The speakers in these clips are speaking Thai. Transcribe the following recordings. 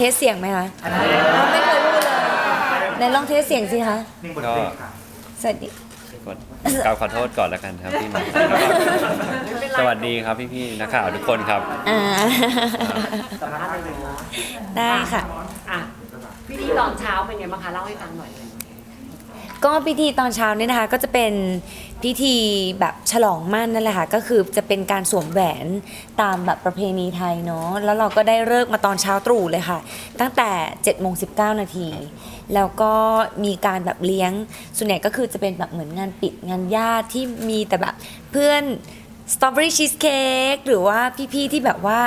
เทสเสียงไหมคะไม่เคยพูดเลยไหนลองเทสเสียงสิคะ หนึ่งบทเพลงค่ะสวัสดี กดกล่าวขอโทษก่อนแล้วกันครับที่มาสวัสดีครับพี่ๆนักข่าวทุกคนครับ อ่า สัมภาษณ์เลยเนาะได้ค่ะ อะพิธีตอนเช้าเป็นไงบ้างคะเล่าให้ฟังหน่อยเลย ก็พิธีตอนเช้าเนี่ยนะคะก็จะเป็น พิธีแบบฉลองมั่นนั่นแหละค่ะ ก็คือจะเป็นการสวมแหวนตามแบบประเพณีไทยเนาะแล้วเราก็ได้เลิกมาตอนเช้าตรู่เลยค่ะ ตั้งแต่7จ็ดโมงสินาที แล้วก็มีการแบบเลี้ยงส่วนใหญ่ก็คือจะเป็นแบบเหมือนงานปิดงานญาติที่มีแต่แบบเพื่อนสตรอเบอรี่ชีสเค้กหรือว่าพี่ๆที่แบบว่า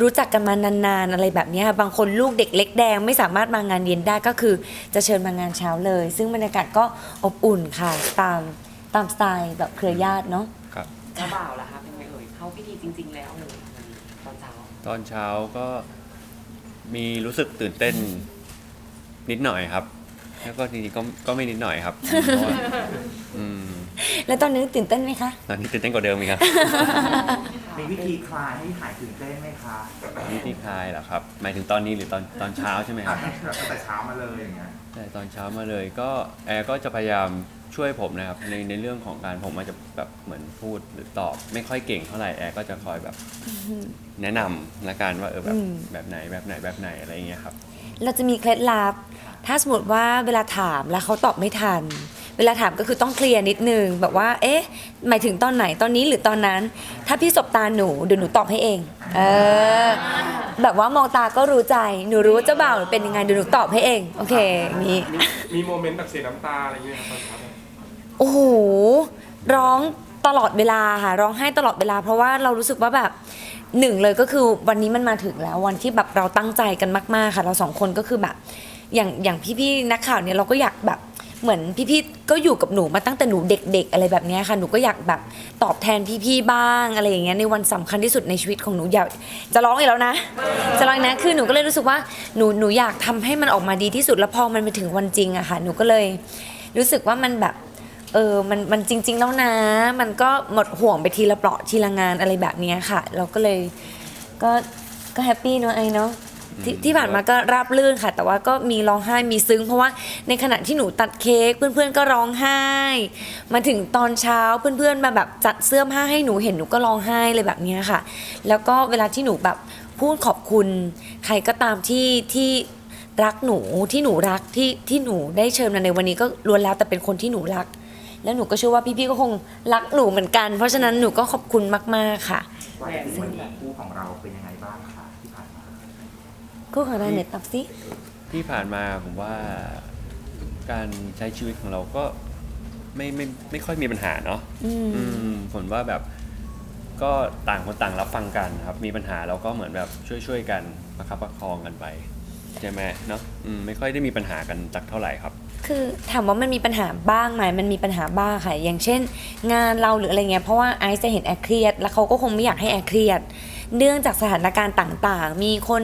รู้จักกันมานานๆ อะไรแบบนี้ค่ะบางคนลูกเด็กเล็กแดงไม่สามารถมางานเย็นได้ก็คือจะเชิญมางานเช้าเลย ซึ่งบรรยากาศก็อบอุ่นค่ะตาม ตามสไตล์แบบเครือญาติเนาะครับ เจ้าบ่าวล่ะคะเป็นไงเอ่ยเข้าพิธีจริง ๆ แล้วเลยตอนเช้าตอนเช้าก็มีรู้สึกตื่นเต้นนิดหน่อยครับ แล้วก็จริงๆก็ก็ไม่นิดหน่อยครับเพราะว่าอืมแล้วตอนนี้ตื่นเต้นไหมคะ ตอนนี้ตื่นเต้นกว่าเดิมอีกครับ มีวิธีคลายให้หายตื่นเต้นไหมคะวิธีคลายเหรอครับ หมายถึงตอนนี้หรือตอนตอนเช้าใช่ไหมคอะรับตั้งแต่เช้ามาเลยอย่างเงี้ย แต่ตอนเช้ามาเลยก็แอร์ก็จะพยายาม ช่วยผมนะครับในในเรื่องของการผมอาจจะแบบเหมือนพูดหรือตอบ ไม่ค่อยเก่งเท่าไหร่แอร์ก็จะคอยแบบแนะนำละกันว่าเออแบบอืมแบบไหนแบบไหนแบบไหนอะไรอย่างเงี้ยครับ เราจะมีเคล็ดลับ ถ้าสมมติว่าเวลาถามแล้วเขาตอบไม่ทัน เวลาถามก็คือต้องเคลียร์นิดนึงแบบว่า เอ๊ะ หมายถึงตอนไหนตอนนี้หรือตอนนั้น ถ้าพี่สบตาหนูเดี๋ยวหนูตอบให้เอง เออ แบบว่ามองตาก็รู้ใจหนูรู้ว่าเจ้าบ่าวเป็นยังไงเดี๋ยวหนูตอบให้เอง โอเคอย่างนี้ มีโมเมนต์แบบเสียน้ำตาอะไรอย่างเงี้ยครับ โอ้โห ร้องตลอดเวลาค่ะ ร้องไห้ตลอดเวลา เพราะว่าเรารู้สึกว่าแบบหนึ่งเลยก็คือวันนี้มันมาถึงแล้ววันที่แบบเราตั้งใจกันมาก ๆค่ะ เราสองคนก็คือแบบ อย่างอย่างพี่ๆนักข่าวเนี่ยเราก็อยากแบบเหมือนพี่ๆก็อยู่กับหนูมาตั้งแต่หนูเด็ก ๆ อะไรแบบนี้ค่ะหนูก็อยากแบบตอบแทนพี่ๆบ้างอะไรอย่างเงี้ยในวันสำคัญที่สุดในชีวิตของหนูอยากจะร้องอีกแล้วนะ จะร้องนะคือหนูก็เลยรู้สึกว่าหนูหนูอยากทำให้มันออกมาดีที่สุดแล้วพอมันไปถึงวันจริงอะค่ะ หนูก็เลยรู้สึกว่ามันแบบ เออมันมันจริง ๆ แล้วนะ มันก็หมดห่วงไปทีละเปราะทีละงานอะไรแบบเนี้ยค่ะ เราก็เลยก็ก็แฮปปี้เนาะไอเนาะที่ที่ผ่านมาก็ราบรื่นค่ะ แต่ว่าก็มีร้องไห้มีซึ้ง เพราะว่าในขณะที่หนูตัดเค้กเพื่อนๆก็ร้องไห้ มาถึงตอนเช้าเพื่อนๆมาแบบจัดเสื้อผ้าให้หนูเห็นหนูก็ร้องไห้เลยแบบเนี้ยค่ะ แล้วก็เวลาที่หนูแบบพูดขอบคุณ ใครก็ตามที่ที่รักหนูที่หนูรักที่ที่หนูได้เชิญมาในวันนี้ก็ล้วนแล้วแต่เป็นคนที่หนูรัก แล้วหนูก็เชื่อว่าพี่ๆก็คงรักหนูเหมือนกัน เพราะฉะนั้นหนูก็ขอบคุณมากๆค่ะ วันที่วันนี้คู่ของเราเป็นยังไงบ้างคะที่ผ่านมาคู่ของเราเนี่ยตอบสิที่ผ่านมาผมว่าการใช้ชีวิตของเราก็ไม่ไม่ไม่ค่อยมีปัญหาเนาะอืมอืมผมว่าแบบก็ต่างคนต่างรับฟังกันครับ มีปัญหาเราก็เหมือนแบบช่วยช่วยๆกันประคับประคองกันไป ใช่ไหมเนาะอืมไม่ค่อยได้มีปัญหากันสักเท่าไหร่ครับ คือถามว่ามันมีปัญหาบ้างไหมมันมีปัญหาบ้างค่ะ อย่างเช่น งานเราหรืออะไรเงี้ยเพราะว่าไอซ์จะเห็นแอร์เครียด แล้วเขาก็คงไม่อยากให้แอร์เครียด เนื่องจากสถานการณ์ต่างๆ มีคน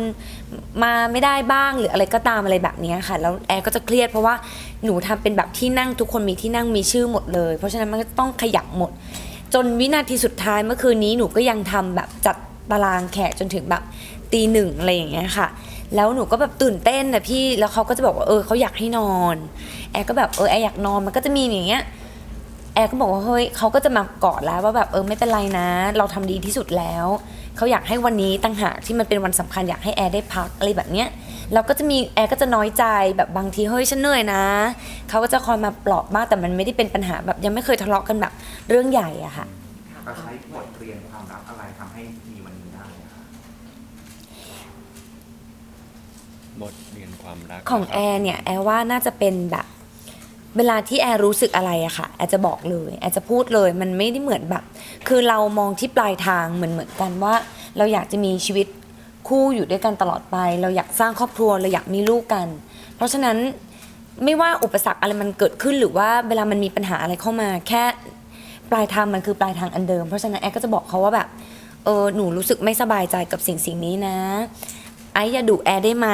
มาไม่ได้บ้างหรืออะไรก็ตามอะไรแบบเนี้ยค่ะ แล้วแอร์ก็จะเครียดเพราะว่าหนูทำเป็นแบบที่นั่งทุกคนมีที่นั่งมีชื่อหมดเลย เพราะฉะนั้นมันก็ต้องขยับหมด จนวินาทีสุดท้ายเมื่อคืนนี้หนูก็ยังทำแบบจัดตารางแขกจนถึงแบบตีหนึ่งอะไรอย่างเงี้ยค่ะ แล้วหนูก็แบบตื่นเต้นนะพี่แล้วเขาก็จะบอกว่าเออเขาอยากให้นอน แอร์ก็แบบเออแอร์อยากนอนมันก็จะมีอย่างเงี้ยแอร์ก็บอกว่าเฮ้ยเขาก็จะมากอดแล้วว่าแบบเออไม่เป็นไรนะ เราทำดีที่สุดแล้วเขาอยากให้วันนี้ตั้งหากที่มันเป็นวันสำคัญอยากให้แอร์ได้พักอะไรแบบเนี้ยเราก็จะมีแอร์ก็จะน้อยใจแบบบางทีเฮ้ยฉันเหนื่อยนะเขาก็จะคอยมาปลอบมากแต่มันไม่ได้เป็นปัญหาแบบยังไม่เคยทะเลาะกันแบบเรื่องใหญ่อะค่ะใช้บทเรียนความรักอะไรทำให้มีวันนี้ได้อะคะ บทเรียน ความรักของนะคแอรับร์เนี่ยแอร์ว่าน่าจะเป็นแบบ เวลาที่แอร์รู้สึกอะไรอะค่ะ แอร์จะบอกเลยแอร์จะพูดเลยมันไม่ได้เหมือนแบบ คือเรามองที่ปลายทางเหมือนเหมือนกันว่า เราอยากจะมีชีวิตคู่อยู่ด้วยกันตลอดไป เราอยากสร้างครอบครัวเราอยากมีลูกกัน เพราะฉะนั้นไม่ว่าอุปสรรคอะไรมันเกิดขึ้นหรือว่าเวลามันมีปัญหาอะไรเข้ามาแค่ปลายทางมันคือปลายทางอันเดิม เพราะฉะนั้นแอร์ก็จะบอกเขาว่าแบบเออหนูรู้สึกไม่สบายใจกับสิ่งสิ่งนี้นะไอ้อย่าดุแอร์ได้ไหม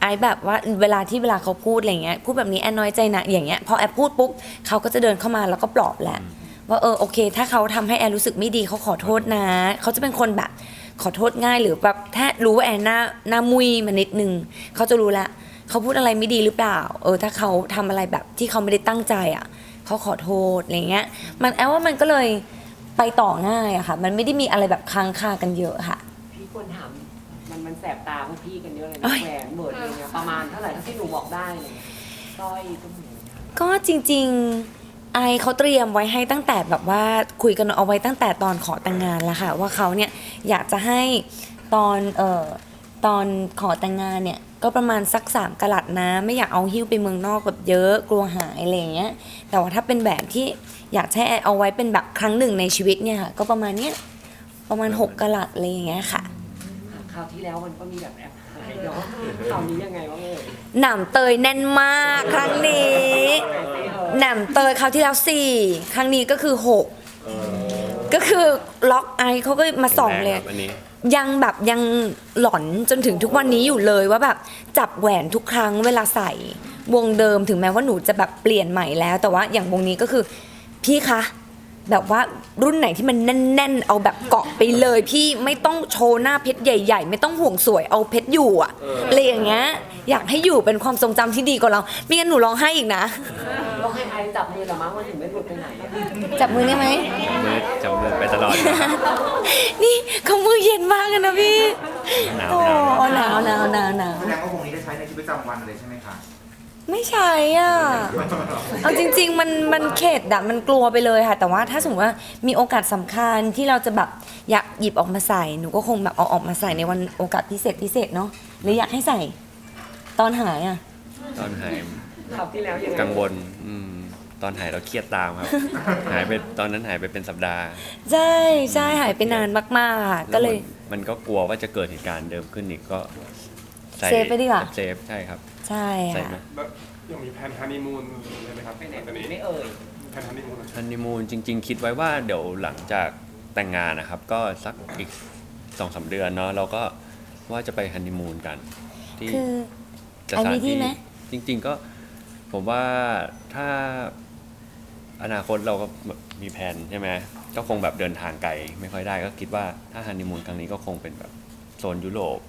ไอ้แบบว่าเวลาที่เวลาเขาพูดอะไรเงี้ยพูดแบบนี้แอร์น้อยใจนะอย่างเงี้ยพอแอร์พูดปุ๊บเขาก็จะเดินเข้ามาแล้วก็ปลอบแหละ ว่าเออโอเค ถ้าเขาทำให้แอร์รู้สึกไม่ดีเขาขอโทษนะ เขาจะเป็นคนแบบขอโทษง่ายหรือแบบถ้ารู้ว่าแอนหน้าหน้ามุยมานิดนึงเขาจะรู้ละเขาพูดอะไรไม่ดีหรือเปล่า เออ ถ้าเขาทำอะไรแบบที่เขาไม่ได้ตั้งใจอะเขาขอโทษอะไรเงี้ย มันแอลว่ามันก็เลยไปต่อง่ายอะค่ะ มันไม่ได้มีอะไรแบบค้างคากันเยอะค่ะพี่ควรถาม มันมันแสบตาพวกพี่กันเยอะเลยเอ้นะยแหวนเบิร์ดอะไรเงี้ยประมาณเท่าไหร่ถ้าที่หนูบอกได้เลยสร้อยตุ้มหูก็จริงๆไอเขาเตรียมไว้ให้ตั้งแต่แบบว่าคุยกันเอาไว้ตั้งแต่ตอนขอแต่งงานแล้วค่ะ ว่าเขาเนี่ยอยากจะให้ตอนเอ่อตอนขอแต่งงานเนี่ยก็ประมาณสักสามกะลัดนะ ไม่อยากเอาหิ้วไปเมืองนอกแบบเยอะกลัวหายอะไรอย่างเงี้ยแต่ว่าถ้าเป็นแบบที่อยากให้เอาไว้เป็นแบบครั้งหนึ่งในชีวิตเนี่ยค่ะก็ประมาณเนี้ยประมาณหกกะลัดอะไรอย่างเงี้ยค่ะค ราวที่แล้วมันก็มีแบบแอบหายเนาะคราวนี้ยังไงวะเอ่ยหนำเตยแน่นมากครั้งนี้หนำเตยคราวที่แล้วสี่ครั้งนี้ก็คือหกก็คือล็อกไอเขาก็มาส่องเลยแรงครับอันนี้ ยังแบบยังหลอนจนถึงทุกวันนี้อยู่เลยว่าแบบจับแหวนทุกครั้งเวลาใส่วงเดิมถึงแม้ว่าหนูจะแบบเปลี่ยนใหม่แล้ว แต่ว่าอย่างวงนี้ก็คือ พี่คะ แบบว่ารุ่นไหนที่มันแน่นๆ เอาแบบเกาะไปเลยพี่ไม่ต้องโชว์หน้าเพชรใหญ่ ๆ ไม่ต้องห่วงสวยเอาเพชรอยู่อะอะไรอย่างเงี้ยอยากให้อยู่เป็นความทรงจำที่ดีกว่าเราไม่งั้นหนูร้องไห้อีกนะ ต้องให้ไอจับมือเหรอมั้งมันถึงไม่หลุดไปไหนอะจับมือได้ไหม มือจับมือไปตลอดนะครับ นี่เขามือเย็นมากเลยนะพี่หนาวโอ้หนาวหนาวหนาวหนาวหนาว แสดงว่าวงนี้ได้ใช้ในชีวิตประจำวันเลยใช่ ไหมคะไม่ใช่อะ เอาจริง ๆ มันมันเข็ดอะมันกลัวไปเลยค่ะ แต่ว่าถ้าสมมติว่ามีโอกาสสำคัญที่เราจะแบบอยากหยิบออกมาใส่หนูก็คงแบบเอาออกมาใส่ในวันโอกาสพิเศษพิเศษเนาะหรืออยากให้ใส่ ตอนหายอะตอนหายคราวที่แล้วยังไงกังวลอืมตอนหายเราเครียดตามครับ หายไปตอนนั้นหายไปเป็นสัปดาห์ใช่ใช่หายไปนานมากๆค่ะก็เลย แวมันมันก็กลัวว่าจะเกิดเหตุการณ์เดิมขึ้นอีกก็ใส่เซฟไปดีกว่า เซฟใช่ครับ ใช่ใส่ค่ะไหมแล้วยังมีแผนฮันนีมูนเลยไหมครับไปไหนตอนนี้ไม่เอ่ยแผนฮันนีมูนอะฮันนีมูนจริง ๆ คิดไว้ว่าเดี๋ยวหลังจากแต่งงานนะครับ ก็สักอีกสองสามเดือนเนาะเราก็ว่าจะไปฮันนีมูนกัน ที่คือสไอ้ถานมีที่ที่ไหม จริง ๆ ก็ผมว่าถ้าอนาคตเราก็มีแผนใช่ไหมก็คงแบบเดินทางไกลไม่ค่อยได้ก็คิดว่าถ้าฮันนีมูนครั้งนี้ก็คงเป็นแบบโซนยุโรปม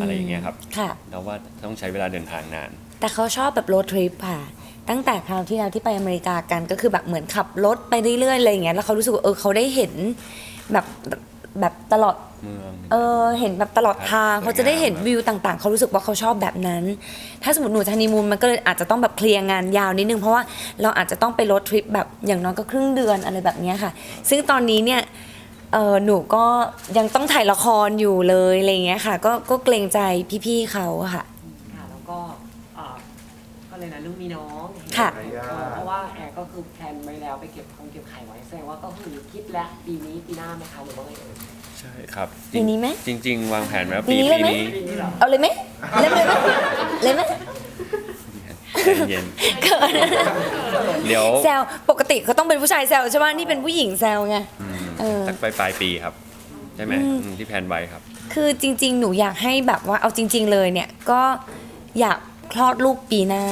อะไรอย่างเงี้ยครับค่ะ เราว่าต้องใช้เวลาเดินทางนาน แต่เขาชอบแบบโรดทริปค่ะ ตั้งแต่คราวที่แล้วที่ไปอเมริกากันก็คือแบบเหมือนขับรถไปเรื่อยๆอะไรอย่างเงี้ยแล้วเขารู้สึกว่าเออเขาได้เห็นแบบแบบตลอดเมือง เออเห็นแบบตลอดทางครับเขาจะได้เห็นสวยงามวิวต่างๆ เขารู้สึกว่าเขาชอบแบบนั้น ถ้าสมมติหนูจะฮันนีมูนมันก็เลยอาจจะต้องแบบเคลียร์งานยาวนิดนึงเพราะว่าเราอาจจะต้องไปรถทริปแบบอย่างน้อยก็ครึ่งเดือนอะไรแบบเนี้ยค่ะ ซึ่งตอนนี้เนี่ย เออหนูก็ยังต้องถ่ายละครอยู่เลยอะไรอย่างเงี้ยค่ะ ก็ก็เกรงใจพี่ๆเขาอะค่ะ ค่ะแล้วก็เอ่อก็เลยนะเรื่องมีน้องค่ะ เออเพราะว่าแอร์ก็คือแพลนไว้แล้วไปเก็บคงเก็บไข่ไว้แสดงว่าก็คือคิดแล้วปีนี้ปีหน้าไหมคะหรือว่าไงเอ่ยใช่ครับปีนี้ไหมจริง ๆ วางแผนไว้ว่าปีปีนี้เลยปีไหม นี้ปีนี้เหรอเอาเลยไหมเล่นเลยไหมเล่นไหมใจเย็นเขินเดี๋ยว แซวปกติเขาต้องเป็นผู้ชายแซวใช่ไหมนี่เป็นผู้หญิงแซวไง อืม เออ สักปลายปลายปีครับ ใช่ไหมอืมอืมที่แผนไว้ครับ คือจริง ๆ หนูอยากให้แบบว่าเอาจริง ๆ เลยเนี่ยก็อยากคลอดลูกปีหน้า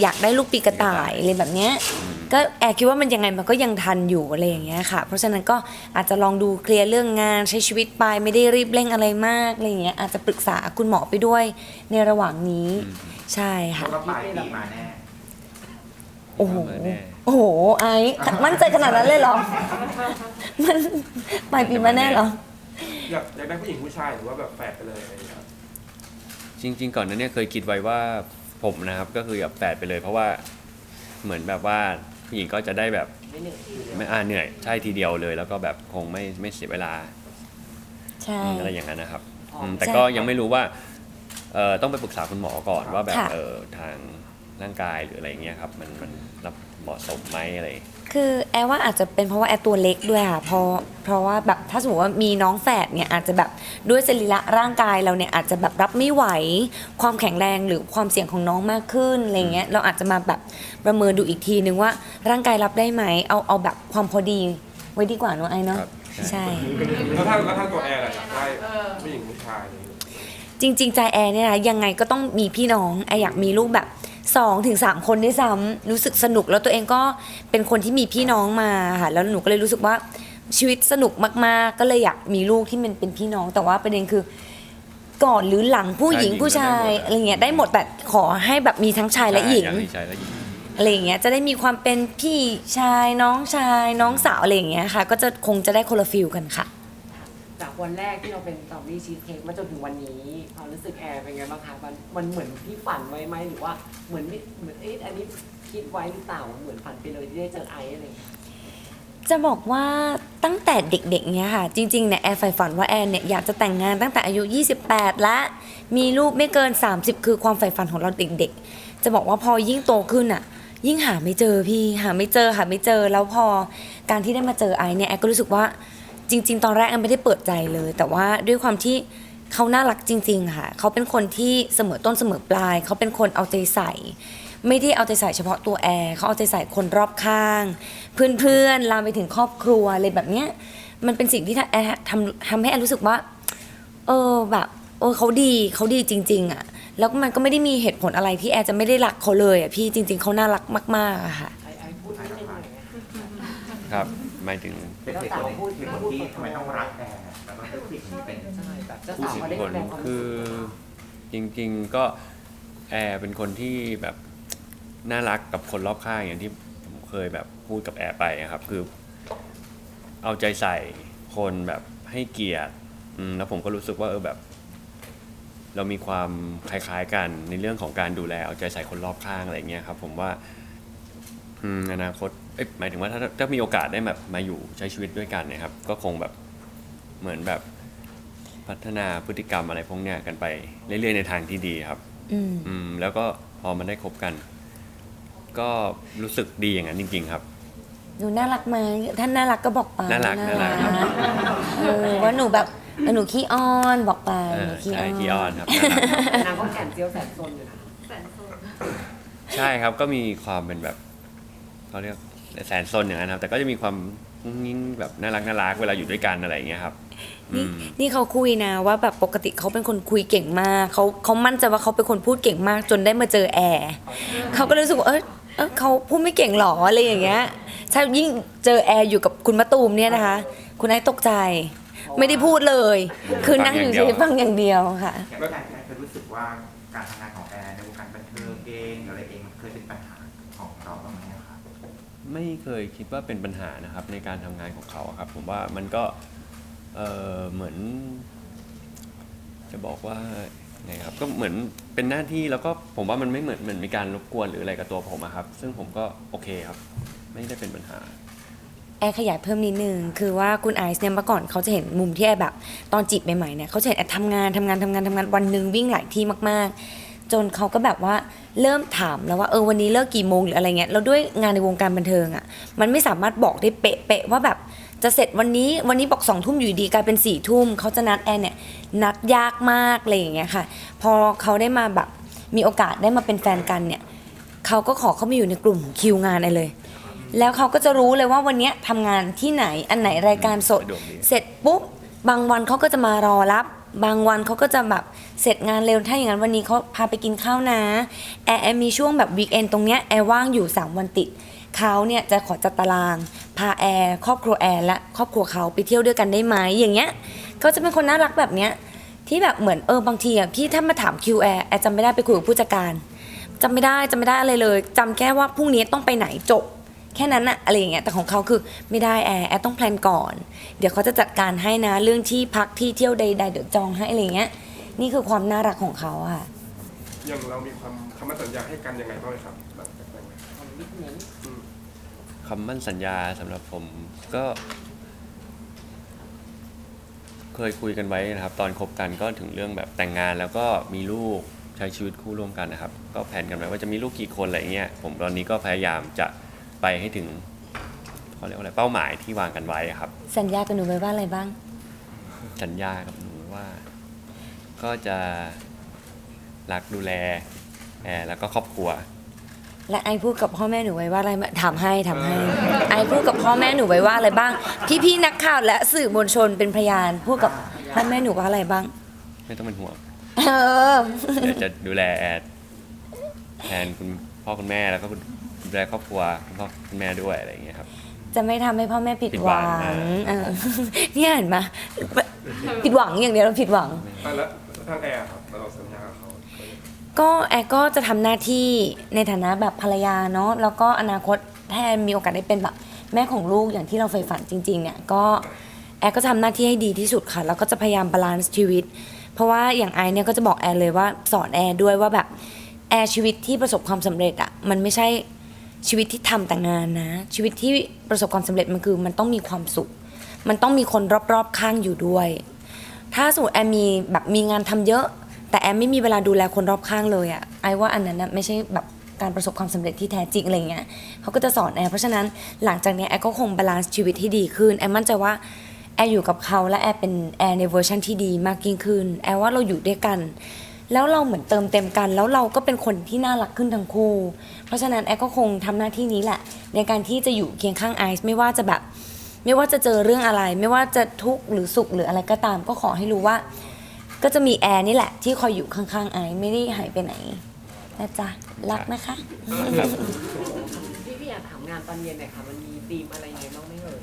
อยากได้ลูกปีกระต่ายอะไรแบบเนี้ยก็แอบคิดว่ามันยังไงมันก็ยังทันอยู่อะไรอย่างเงี้ยค่ะ เพราะฉะนั้นก็อาจจะลองดูเคลียร์เรื่องงานใช้ชีวิตไปไม่ได้รีบเร่งอะไรมากอะไรอย่างเงี้ยอาจจะปรึกษาคุณหมอไปด้วยในระหว่างนี้ ใช่เพค่ะราะว่าปลายปีมาแน่ โอ้โห มาแน่ โอ้โหไอ้มั่นใจขนาดนั้นเลยเหรอ มันปลายปีมาแน่เหรอ อยากอยากได้ผู้หญิงผู้ชายหรือว่าแบบแฝดไปเลยอะไรอย่างเงี้ยครับจริง ๆ ก่อนหนั้นเนี่ยเคยคิดไว้ว่าผมนะครับก็คือแบบแปดไปเลย เพราะว่าเหมือนแบบว่าผู้หญิงก็จะได้แบบไม่เหนื่อยทีเดียวไม่อ่าเหนื่อยใช่ทีเดียวเลย แล้วก็แบบคงไม่ไม่เสียเวลาใช่อืมอะไรอย่างนั้นนะครับอ๋ออืมแต่ใช่ก็ยังไม่รู้ว่าเอ่อต้องไปปรึกษาคุณหมอก่อนว่าแบบค่ะ เออทางร่างกายหรืออะไรอย่างเงี้ยครับมันมันรับ เหมาะสมไหมอะไร คือแอร์ว่าอาจจะเป็นเพราะว่าแอร์ตัวเล็กด้วยค่ะเพราะเพราะว่าแบบถ้าสมมติว่ามีน้องแฝดเนี่ยอาจจะแบบด้วยสรีระร่างกายเราเนี่ยอาจจะแบบรับไม่ไหว ความแข็งแรงหรือความเสี่ยงของน้องมากขึ้นอะไรเงี้ยเราอาจจะมาแบบประเมินดูอีกทีนึงว่าร่างกายรับได้ไหมเอาเอาแบบความพอดีไว้ดีกว่าเนอะไอ้เนาะครับ ใช่ แล้วถ้าแล้วถ้าตัวแอร์ล่ะอยากได้ผู้หญิงผู้ชายอะไรอย่างเงี้ยจริงๆใจแอร์เนี่ยนะยังไงก็ต้องมีพี่น้องแอร์อยากมีลูกแบบ 2อถึงสคนด้วยซ้ำรู้สึกสนุกแล้วตัวเองก็เป็นคนที่มีพี่น้องมาค่ะแล้วหนูก็เลยรู้สึกว่าชีวิตสนุกมากๆ ก็เลยอยากมีลูกที่มันเป็นพี่น้อง แต่ว่าประเด็นคือก่อนหรือหลังผู้หญิงชายหญิงผู้ชายก็ได้หมดอะไรเงี้ยได้หมดแต่ขอให้แบบมีทั้งชายและหญิงใช่อยากมีชายและหญิงอะไรอย่างเงี้ยจะได้มีความเป็นพี่ชายน้องชายน้องสาวอะไรอย่างเงี้ยค่ะ ก็จะคงจะได้คนละฟิลกันค่ะจาก วันแรกที่เราเป็นสตรอเบอรี่ชีสเค้กมาจนถึงวันนี้ความรู้สึกแอร์เป็นไงบ้างคะมันมันเหมือนที่ฝันไว้ไหมหรือว่าเหมือนไม่เหมือนเอ๊ะอันนี้คิดไว้หรือเปล่าเหมือนฝันไปเลยที่ได้เจอไอซ์อะไรอย่างเงี้ย จะบอกว่าตั้งแต่เด็กๆ เนี้ยค่ะ จริงๆ เนี่ยแอร์ใฝ่ฝันว่าแอร์เนี่ยอยากจะแต่งงานตั้งแต่อายุ 28 และมีลูกไม่เกิน 30 คือความใฝ่ฝันของเราเด็กๆ จะบอกว่าพอยิ่งโตขึ้นอะ ยิ่งหาไม่เจอพี่หาไม่เจอหาไม่เจอแล้วพอการที่ได้มาเจอไอซ์เนี่ยแอร์ก็รู้สึกว่า จริง ๆ ตอนแรกแอร์ไม่ได้เปิดใจเลย แต่ว่าด้วยความที่เขาน่ารักจริง ๆ ค่ะ เขาเป็นคนที่เสมอต้นเสมอปลาย เขาเป็นคนเอาใจใส่ ไม่ได้เอาใจใส่เฉพาะตัวแอร์เขาเอาใจใส่คนรอบข้าง เพื่อนๆลามไปถึงครอบครัวอะไรแบบเนี้ยมันเป็นสิ่งที่แอร์ทำทำให้แอร์รู้สึกว่า เออแบบเออเขาดีเขาดีจริง ๆ อะ แล้วมันก็ไม่ได้มีเหตุผลอะไรที่แอร์จะไม่ได้รักเขาเลยอะพี่จริง ๆเขาน่ารักมากๆอะค่ะไอไอพูดนิดนึงหน่อยไหมคะครับหมายถึง เป็นเหตุผลเหตุผลที่ทำไมต้องรักแอร์แล้วก็เลือกผู้หญิงเป็น ใช่แบบเจ้าผู้สาวหญิงเขาได้คแสนดงความคืรู้อสึกจริงๆก็แอร์เป็นคนที่แบบน่ารักกับคนรอบข้างอย่างที่ผมเคยแบบพูดกับแอร์ไปอะครับ คือ เอาใจใส่คนแบบให้เกียรติอืมแล้วผมก็รู้สึกว่าเออแบบ เรามีความคล้ายๆกันในเรื่องของการดูแลเอาใจใส่คนรอบข้างอะไรเงี้ยครับ ผมว่าอืมอนาคต หมายถึงว่าถ้าถ้ามีโอกาสได้แบบมาอยู่ใช้ชีวิตด้วยกันเนี่ยครับ ก็คงแบบเหมือนแบบพัฒนาพฤติกรรมอะไรพวกเนี้ยกันไปเรื่อยๆในทางที่ดีครับ อืม อืม แล้วก็พอมันได้คบกัน ก็รู้สึกดีอย่างนั้นจริง ๆ ครับ หนูน่ารักไหมท่านน่ารักก็บอกไปน่ารักน่ารัก เออว่าหนูแบบเออหนูขี้อ้อนบอกไปเอหอนูขี้ใช่อ้อนขี้อ้อนครับน่ารักนางก็แก่นเจียวแสนซนอยู่นะ ใช่ครับก็มีความเป็นแบบเขาเรียก แสนซนอย่างนั้นครับ แต่ก็จะมีความงุ้งงิ้งแบบน่ารักน่ารักเวลาอยู่ด้วยกันอะไรอย่างเงี้ยครับอืนี่มนี่เขาคุยนะว่าแบบปกติเขาเป็นคนคุยเก่งมากเขาเขามั่นใจว่าเขาเป็นคนพูดเก่งมากจนได้มาเจอแอร์เขาก็เลยรู้สึกว่าเออเออเขาพูดไม่เก่งหรออะไรอย่างเงี้ยใช่ยิ่งเจอแอร์อยู่กับคุณมะตูมเนี่ยนะคะ คุณนายตกใจ ไม่ได้พูดเลย คือนั่งอยู่เฉยๆฟังอย่างเดียวค่ะแอร์แอร์เคยรู้สึกว่า ไม่เคยคิดว่าเป็นปัญหานะครับในการทำงานของเขาอะครับ ผมว่ามันก็เออเหมือน จะบอกว่าไงครับก็เหมือนเป็นหน้าที่แล้วก็ผมว่ามันไม่เหมือนเหมือนมีการรบกวนหรืออะไรกับตัวผมอะครับ ซึ่งผมก็โอเคครับ ไม่ได้เป็นปัญหา แอร์ขยายเพิ่มนิดนึง คือว่าคุณไอซ์เนี่ยเมื่อก่อนเขาจะเห็นมุมที่แอร์แบบ ตอนจีบใหม่ๆเนี่ยเขาจะเห็นแอร์ทำงานทำงานทำงานทำงานวันหนึ่งวิ่งหลายที่มาก ๆ จนเขาก็แบบว่าเริ่มถามแล้วว่าเออวันนี้เลิกกี่โมงหรืออะไรเงี้ยแล้วด้วยงานในวงการบันเทิงอะ่ะมันไม่สามารถบอกได้เป๊ะๆว่าแบบจะเสร็จวันนี้วันนี้บอกสองทุ่มอยู่ดีกลายเป็นสี่ทุ่มเขาจะนัดแอร์เนี่ยนัดยากมากอะไรอย่างเงี้ยค่ะ พอเขาได้มาแบบมีโอกาสได้มาเป็นแฟนกันเนี่ยเขาก็ขอเข้ามาอยู่ในกลุ่มคิวงานไอเลย แล้วเขาก็จะรู้เลยว่าวันเนี้ยทำงานที่ไหนอันไหนรายการสดสะดวกดีเสร็จปุ๊บบางวันเขาก็จะมารอรับ บางวันเขาก็จะแบบเสร็จงานเร็วถ้าอย่างนั้นวันนี้เขาพาไปกินข้าวนะ แอร์แอร์มีช่วงแบบวีคเอนตรงเนี้ยแอร์ว่างอยู่ 3 วันติดเขาเนี่ยจะขอจัดตาราง พาแอร์ครอบครัวแอร์และครอบครัวเขาไปเที่ยวด้วยกันได้ไหมอย่างเงี้ยเขาจะเป็นคนน่ารักแบบเนี้ยที่แบบเหมือนเออบางทีอะพี่ถ้ามาถามคิวแอร์แอร์จำไม่ได้ไปคุยกับผู้จัดการจำไม่ได้จำไม่ได้อะไรเลยจำแค่ว่าพรุ่งนี้ต้องไปไหนจบแค่นั้นอะอะไรอย่างเงี้ยแต่ของเขาคือไม่ได้แอร์แอร์ต้องแพลนก่อน เดี๋ยวเขาจะจัดการให้นะเรื่องที่พักที่เที่ยวใด ๆ เดี๋ยวจองให้อะไรอย่างเงี้ย นี่คือความน่ารักของเขาอะอย่างเรามีความคำมั่นสัญญาให้กันยังไงบ้างไหมครับหลังจากแต่งงานของนิดนึงอืมคำมั่นสัญญาสำหรับผมก็ เคยคุยกันไว้นะครับ ตอนคบกันก็ถึงเรื่องแบบแต่งงานแล้วก็มีลูกใช้ชีวิตคู่ร่วมกันนะครับ ก็แผนกันไว้ว่าจะมีลูกกี่คนอะไรเงี้ยผมตอนนี้ก็พยายามจะไปให้ถึง เขาเรียกว่าอะไรเป้าหมายที่วางกันไว้ครับ สัญญากับหนูไว้ว่าอะไรบ้าง สัญญากับหนูว่า ก็จะรักดูแลแอร์แล้วก็ครอบครัว และไอพูดกับพ่อแม่หนูไว้ว่าอะไรบ้างถามให้ถามให้ ไอพูดกับพ่อแม่หนูไว้ว่าอะไรบ้าง พี่ๆนักข่าวและสื่อมวลชนเป็นพยานพูดกับพ่อแม่หนูว่าอะไรบ้าง ไม่ต้องเป็นห่วงเออ เดี๋ยวจะดูแลแอร์แทนคุณพ่อคุณแม่แล้วก็ดูแลครอบครัวคุณพ่อคุณแม่ด้วยอะไรอย่างเงี้ยครับ จะไม่ทำให้พ่อแม่ผิดผิดหหวัวังงอ่าเออเนี่ยเห็นไหมผิดหวังอย่างเดียวเราผิดหวัง อะแล้วทางแอร์ครับเราสัญญากับเขาก็แอร์ก็จะทำหน้าที่ในฐานะแบบภรรยาเนาะแล้วก็อนาคตถ้าแอร์มีโอกาสได้เป็นแบบแม่ของลูกอย่างที่เราใฝ่ฝันจริง ๆ เนี่ยก็แอร์ก็ทำหน้าที่ให้ดีที่สุดค่ะ แล้วก็จะพยายามบาลานซ์ชีวิต เพราะว่าอย่างไอซ์เนี่ยก็จะบอกแอร์เลยว่าสอนแอร์ด้วยว่าแบบแอร์ชีวิตที่ประสบความสำเร็จอะมันไม่ใช่ ชีวิตที่ทำแต่งานนะ ชีวิตที่ประสบความสำเร็จมันคือ มันต้องมีความสุข มันต้องมีคนรอบๆข้างอยู่ด้วย ถ้าสมมติแอมมีแบบมีงานทำเยอะ แต่แอมไม่มีเวลาดูแลคนรอบข้างเลยอะไอว่าอันนั้นนะไม่ใช่แบบการประสบความสำเร็จที่แท้จริงอะไรเงี้ยเขาก็จะสอนแอร์เพราะฉะนั้นหลังจากนี้แอร์ก็คงบาลานซ์ชีวิตที่ดีขึ้นแอมมั่นใจว่าแอร์อยู่กับเขาและแอร์เป็นแอร์ในเวอร์ชันที่ดีมากยิ่งขึ้น แอร์ว่าเราอยู่ด้วยกัน แล้วเราเหมือนเติมเต็มกัน แล้วเราก็เป็นคนที่น่ารักขึ้นทั้งคู่เราะฉะนั้นแอร์ก็คงทำหน้าที่นี้แหละ ในการที่จะอยู่เคียงข้างไอซ์ไม่ว่าจะแบบ ไม่ว่าจะเจอเรื่องอะไร ไม่ว่าจะทุกข์หรือสุขหรืออะไรก็ตาม ก็ขอให้รู้ว่า ก็จะมีแอร์นี่แหละ ที่คอยอยู่ข้างๆไอซ์ไม่ได้หายไปไหนนะจ๊ะรักนะคะพี่พี่อยากถามงานตอนเย็นหน่อยค่ะมันมีธีมอะไรยังไงบ้างไหมเอ่ย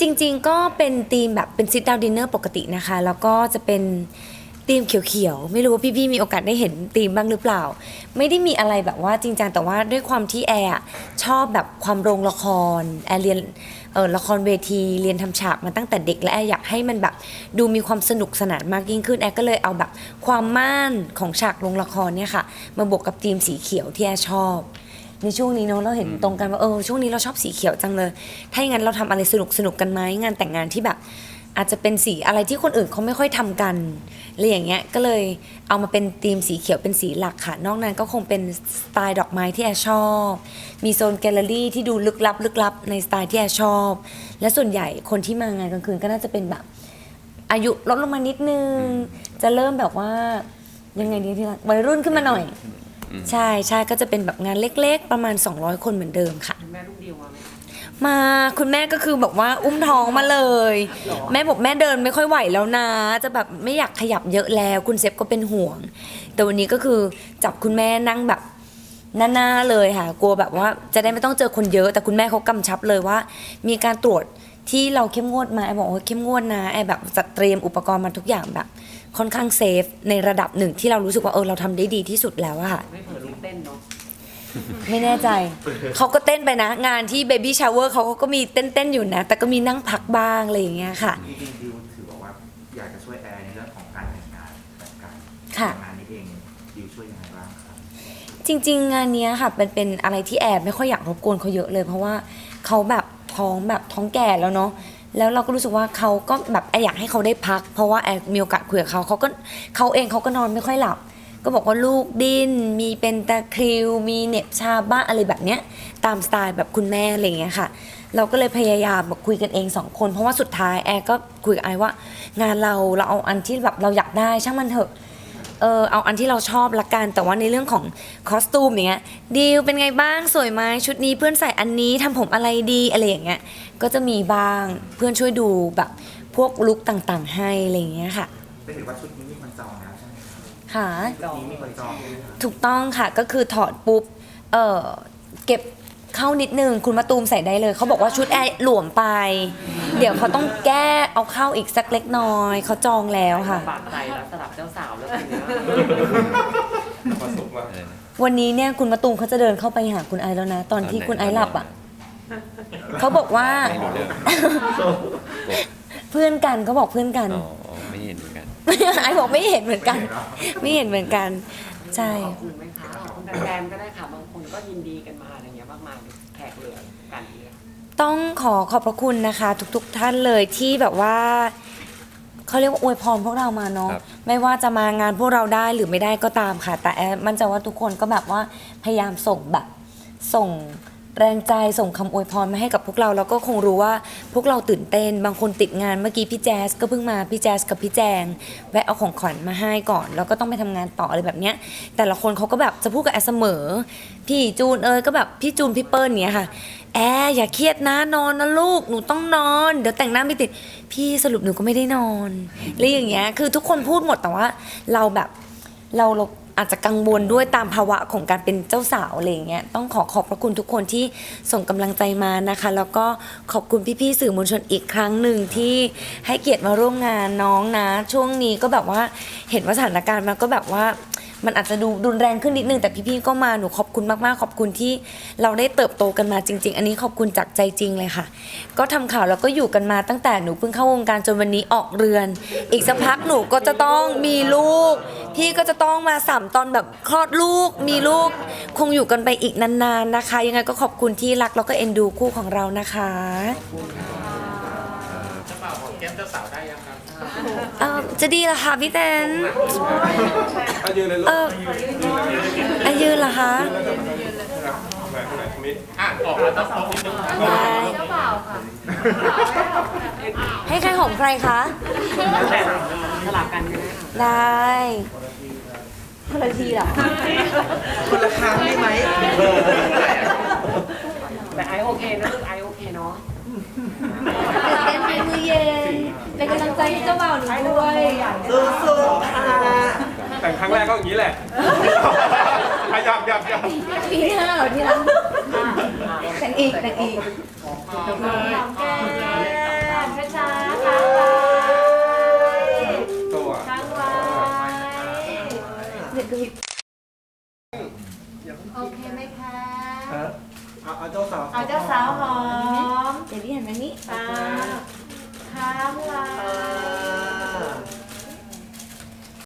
จริง ๆ ก็เป็นธีมแบบเป็นซิ t ดาวดินเนอร์ปกตินะคะ แล้วก็จะเป็น ธีมเขียวๆ ไม่รู้ว่าพี่ๆมีโอกาสได้เห็นธีมบ้างหรือเปล่า ไม่ได้มีอะไรแบบว่าจริงจังแต่ว่าด้วยความที่แอร์ชอบแบบความโรงละครแอร์เรียนเออละครเวทีเรียนทำฉากมาตั้งแต่เด็กและแอร์อยากให้มันแบบดูมีความสนุกสนานมากยิ่งขึ้นแอร์ก็เลยเอาแบบความม่านของฉากโรงละครเนี่ยค่ะ มาบวกกับธีมสีเขียวที่แอร์ชอบในช่วงนี้เนาะเราเห็นตรงกันว่าเออช่วงนี้เราชอบสีเขียวจังเลย ถ้าอย่างนั้นเราทำอะไรสนุกสนุกกันไหมงานแต่งงานที่แบบ อาจจะเป็นสีอะไรที่คนอื่นเขาไม่ค่อยทำกันอะไรอย่างเงี้ยก็เลยเอามาเป็นธีมสีเขียวเป็นสีหลักค่ะ นอกนั้นก็คงเป็นสไตล์ดอกไม้ที่แอร์ชอบ มีโซนแกลเลอรี่ที่ดูลึกลับลึกลับในสไตล์ที่แอร์ชอบ และส่วนใหญ่คนที่มางานกลางคืนก็น่าจะเป็นแบบ อายุลดลงมานิดนึง จะเริ่มแบบว่ายังไงดีที่รักวัยรุ่นขึ้นมาหน่อย ใช่ใช่ก็จะเป็นแบบงานเล็ก ๆ ประมาณ 200 คนเหมือนเดิมค่ะแม่ลูกเดียวไหมคะ มาคุณแม่ก็คือแบบว่าอุ้มท้องมาเลย แม่บอกแม่เดินไม่ค่อยไหวแล้วนะ จะแบบไม่อยากขยับเยอะแล้ว คุณเซฟก็เป็นห่วง แต่วันนี้ก็คือจับคุณแม่นั่งแบบหน้าๆเลยค่ะ กลัวแบบว่าจะได้ไม่ต้องเจอคนเยอะ แต่คุณแม่เขากำชับเลยว่า มีการตรวจที่เราเข้มงวดมาไอบอกว่าเข้มงวดนะไอแบบจัดเตรียมอุปกรณ์มาทุกอย่างแบบ ค่อนข้างเซฟในระดับหนึ่งที่เรารู้สึกว่าเออเราทำได้ดีที่สุดแล้วอะค่ะไม่เผลอ ไม่แน่ใจ เขาก็เต้นไปนะ งานที่ Baby Shower เขาก็มีเต้นๆอยู่นะ แต่ก็มีนั่งพักบ้างอะไรอย่างเงี้ยค่ะ จริงๆดิวถือบอกว่าอยากจะช่วยแอร์ในเรื่องของการแต่งงานแต่งการค่ะ แต่งงานนี้เองดิวช่วยยังไงบ้างครับจริงๆงานเนี้ยค่ะเป็นเป็นอะไรที่แอบไม่ค่อยอยากรบกวนเขาเยอะเลย เพราะว่าเขาแบบท้องแบบท้องแก่แล้วเนาะแล้วเราก็รู้สึกว่าเขาก็แบบแอบอยากให้เขาได้พัก เพราะว่าแอบมีโอกาสคุยกับเขาเขาก็เขาเองเขาก็นอนไม่ค่อยหลับ ก็บอกว่าลูกดิ้น มีเป็นตะคริว มีเน็บชาบ้างอะไรแบบเนี้ยตามสไตล์แบบคุณแม่อะไรเงี้ยค่ะ เราก็เลยพยายามแบบคุยกันเองสองคน เพราะว่าสุดท้ายแอร์ก็คุยกับไอว่า งานเราเราเอาอันที่แบบเราอยากได้ช่างมันเถอะเออเอาอันที่เราชอบละกันแต่ว่าในเรื่องของคอสตูมอย่างเงี้ยดีลเป็นไงบ้างสวยไหมชุดนี้เพื่อนใส่อันนี้ทำผมอะไรดีอะไรอย่างเงี้ยก็จะมีบ้างเพื่อนช่วยดูแบบพวกลุคต่างๆ ให้อะไรอย่างเงี้ยค่ะเป็นถือว่าชุดนี้ ครับค่ะชุดนี้มีคนจองด้วยครับถูกต้องค่ะก็คือถอดปุ๊บ เออเก็บเข้านิดนึง คุณมาตูมใส่ได้เลย เขาบอกว่าชุดแอร์หลวมไป เดี๋ยวเขาต้องแก้เอาเข้าอีกสักเล็กน้อย เขาจองแล้วค่ะ บาดใจแล้วสลับเจ้าสาวแล้วทีเนี้ยความสุขมากอะไรนะวันนี้เนี่ยคุณมาตูมเขาจะเดินเข้าไปหาคุณไอแล้วนะ ตอนที่คุณไอหลับอะเขาบอกว่า ไม่รู้เรื่อง เพื่อนกันเขาบอกเพื่อนกัน อ๋อ ไม่เห็นเหมือนกันไอบอกไม่เห็นเหมือนกัน ไม่เห็นเหมือนกัน ใช่ ขอบคุณไหมคะขอบคุณแฟนๆก็ได้ค่ะ บางคนก็ยินดีกันมาอะไรเงี้ยมากมายแขกเหลือการเลี้ยงต้องขอขอบพระคุณนะคะ ทุกๆท่านเลยที่แบบว่าเขาเรียกว่าอวยพรพวกเรามาเนาะครับ ไม่ว่าจะมางานพวกเราได้หรือไม่ได้ก็ตามค่ะ แต่แอบมันใจะว่าทุกคนก็แบบว่าพยายามส่งแบบส่ง แรงใจส่งคำอวยพรมาให้กับพวกเราแล้วก็คงรู้ว่าพวกเราตื่นเต้น บางคนติดงานเมื่อกี้พี่แจ๊สก็เพิ่งมาพี่แจ๊สกับพี่แจงแวะเอาของขวัญมาให้ก่อน แล้วก็ต้องไปทำงานต่ออะไรแบบเนี้ย แต่ละคนเขาก็แบบจะพูดกับแอร์เสมอ พี่จูนเอยก็แบบพี่จูนพี่เปิ้ลเนี้ยค่ะ แอร์อย่าเครียดนะนอนนะลูกหนูต้องนอน เดี๋ยวแต่งหน้าไม่ติดพี่สรุปหนูก็ไม่ได้นอนอะไรอย่างเงี้ยคือทุกคนพูดหมดแต่ว่าเราแบบเราเรา อาจจะกังวลด้วยตามภาวะของการเป็นเจ้าสาวอะไรเงี้ยต้องขอขอบพระคุณทุกคนที่ส่งกำลังใจมานะคะ แล้วก็ขอบคุณพี่ๆสื่อมวลชนอีกครั้งหนึ่งที่ให้เกียรติมาร่วมงานน้องนะ ช่วงนี้ก็แบบว่าเห็นว่าสถานการณ์มันก็แบบว่า มันอาจจะดูรุนแรงขึ้นนิดนึง แต่พี่ๆก็มาหนูขอบคุณมากๆ ขอบคุณที่เราได้เติบโตกันมาจริง ๆ อันนี้ขอบคุณจากใจจริงเลยค่ะ ก็ทำข่าวแล้วก็อยู่กันมาตั้งแต่หนูเพิ่งเข้าวงการจนวันนี้ออกเรือน อีกสักพักหนูก็จะต้องมีลูก พี่ก็จะต้องมาสามตอนแบบคลอดลูกมีลูก คงอยู่กันไปอีกนานๆนะคะ ยังไงก็ขอบคุณที่รักแล้วก็เอ็นดูคู่ของเรานะคะ เอ่อจะดีเหรอคะพี่เต้นอะยืนเลยลูกเอออายืนเหรอคะไหนคนไหนมิดอะออกแล้วต้องต้องนิดนึงได้เจ้าบ่าวค่ะให้ใครหอมใครคะสลับกันก็ได้ค่ะได้คนละทีเหรอคนละครั้งได้ไหมแต่ไอโอเคนะลูกไอโอเคเนาะ เป็นเป็นมือเย็น เป็นกำลัง ใจให้เจ้าบ่าวหนูด้วยสู้ๆค่ะแต่งครั้งแรกก็อย่างนี้แหละขยับยับยับปีหน้าเหรอที่รักแต่งอีกแต่งอีกหอมแก้มช้าๆค้างไว้ตัวค้างไว้เด็กก็หิบโอเคไหมคะเอาเอาเจ้าสาว เอาเจ้าสาวหอ